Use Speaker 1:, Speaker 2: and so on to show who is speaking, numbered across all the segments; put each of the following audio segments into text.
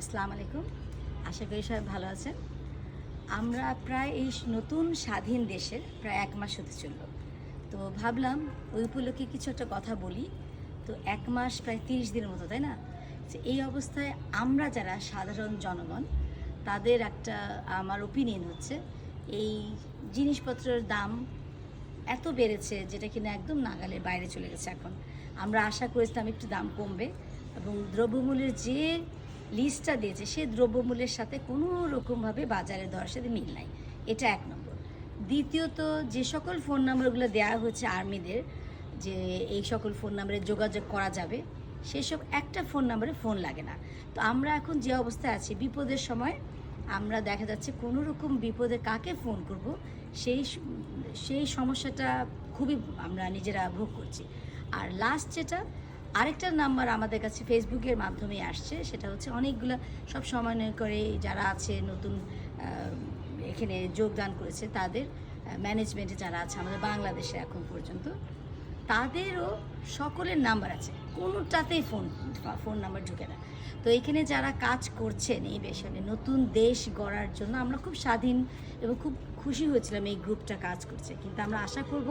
Speaker 1: আসসালামু আলাইকুম। আশা করি সবাই ভালো আছেন। আমরা প্রায় এই নতুন স্বাধীন দেশের প্রায় এক মাস হতে চলল। তো ভাবলাম ওই উপলক্ষে কিছু একটা কথা বলি। তো এক মাস প্রায় তিরিশ দিনের মতো, তাই না? এই অবস্থায় আমরা যারা সাধারণ জনগণ, তাদের একটা আমার ওপিনিয়ন হচ্ছে, এই জিনিসপত্রের দাম এত বেড়েছে যেটা কিনা একদম নাগালের বাইরে চলে গেছে এখন। আমরা আশা করেছিলাম একটু দাম কমবে এবং দ্রব্যমূল্যের যে লিস্টটা দিয়েছে সেই দ্রব্যমূল্যের সাথে কোনো রকমভাবে বাজারের দরের সাথে মিল নাই। এটা এক নম্বর। দ্বিতীয়ত, যে সকল ফোন নাম্বারগুলো দেওয়া হয়েছে আর্মিদের, যে এই সকল ফোন নাম্বারে যোগাযোগ করা যাবে সেসব একটা ফোন নাম্বারে ফোন লাগে না। তো আমরা এখন যে অবস্থায় আছি, বিপদের সময় আমরা দেখা যাচ্ছে কোনো রকম বিপদে কাকে ফোন করব, সেই সেই সমস্যাটা খুবই আমরা নিজেরা ভোগ করছি। আর লাস্ট যেটা আরেকটা নাম্বার আমাদের কাছে ফেসবুকের মাধ্যমে আসছে, সেটা হচ্ছে অনেকগুলো সব সমন্বয় করে যারা আছে, নতুন এখানে যোগদান করেছে, তাদের ম্যানেজমেন্টে যারা আছে, আমাদের বাংলাদেশে এখন পর্যন্ত, তাদেরও সকলের নাম্বার আছে। কোনোটাতেই ফোন ফোন নাম্বার ঢুকে না। তো এখানে যারা কাজ করছেন এই বিষয়ে নতুন দেশ গড়ার জন্য আমরা খুব স্বাধীন এবং খুব খুশি হয়েছিলাম এই গ্রুপটা কাজ করছে। কিন্তু আমরা আশা করব,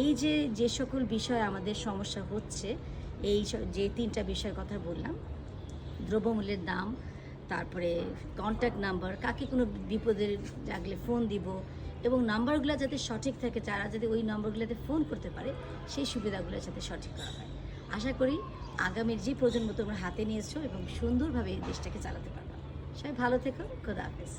Speaker 1: এই যে যে সকল বিষয় আমাদের সমস্যা হচ্ছে এই যে তিনটা বিষয়ের কথা বললাম, দ্রব্যমূল্যের দাম, তারপরে কন্ট্যাক্ট নাম্বার কাকে কোনো বিপদের জাগলে ফোন দিব এবং নাম্বারগুলো যাতে সঠিক থাকে, যারা যাতে ওই নম্বরগুলোতে ফোন করতে পারে, সেই সুবিধাগুলো যাতে সঠিক করা হয়। আশা করি আগামীর যে প্রজন্ম তোমরা হাতে নিয়েছো এবং সুন্দরভাবে এই দেশটাকে চালাতে পারবে। সবাই ভালো থেকো, খোদা হাফেজ।